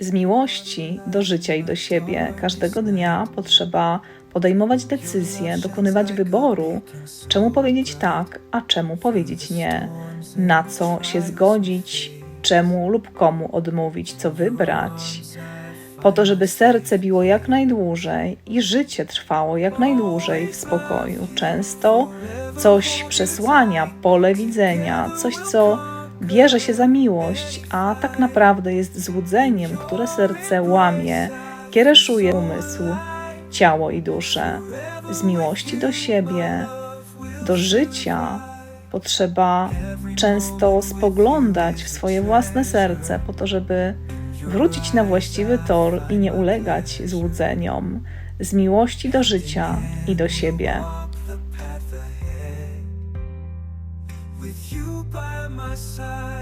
Z miłości do życia i do siebie każdego dnia potrzeba podejmować decyzje, dokonywać wyboru, czemu powiedzieć tak, a czemu powiedzieć nie, na co się zgodzić, czemu lub komu odmówić, co wybrać, po to, żeby serce biło jak najdłużej i życie trwało jak najdłużej w spokoju. Często coś przesłania pole widzenia, coś, co bierze się za miłość, a tak naprawdę jest złudzeniem, które serce łamie, kiereszuje umysł, ciało i duszę. Z miłości do siebie, do życia potrzeba często spoglądać w swoje własne serce, po to, żeby wrócić na właściwy tor i nie ulegać złudzeniom. Z miłości do życia i do siebie. With you by my side,